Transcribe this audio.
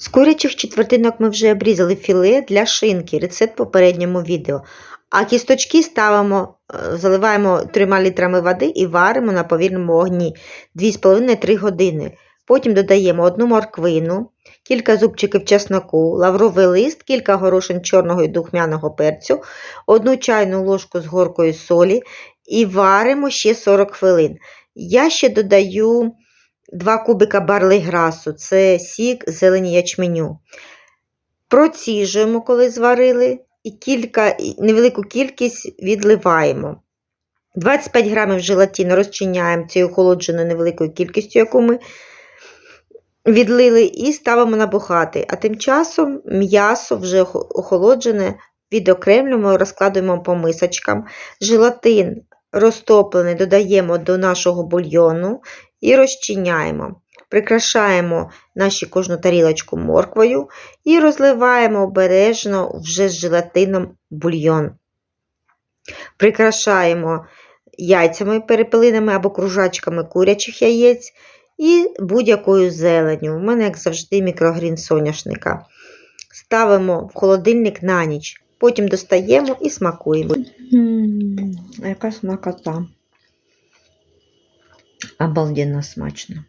З курячих четвертинок ми вже обрізали філе для шинки, рецепт в попередньому відео. А кісточки ставимо, е, заливаємо 3 літрами води і варимо на повільному вогні 2,5-3 години. Потім додаємо одну морквину, кілька зубчиків чесноку, лавровий лист, кілька горошин чорного і духмяного перцю, одну чайну ложку з горкою солі і варимо ще 40 хвилин. Я ще додаю 2 кубика барлейграсу, це сік зелені ячменю. Проціжуємо, коли зварили, і кілька, невелику кількість відливаємо. 25 грамів желатину розчиняємо цією охолодженою невеликою кількістю, яку ми відлили, і ставимо набухати. А тим часом м'ясо вже охолоджене відокремлюємо, розкладуємо по мисочкам. Желатин розтоплений додаємо до нашого бульйону і розчиняємо. Прикрашаємо наші кожну тарілочку морквою і розливаємо обережно вже з желатином бульйон. Прикрашаємо яйцями перепелинами або кружачками курячих яєць і будь-якою зеленню. У мене, як завжди, мікрогрін соняшника. Ставимо в холодильник на ніч, потім достаємо і смакуємо. Яка смакота. Обалденно смачно.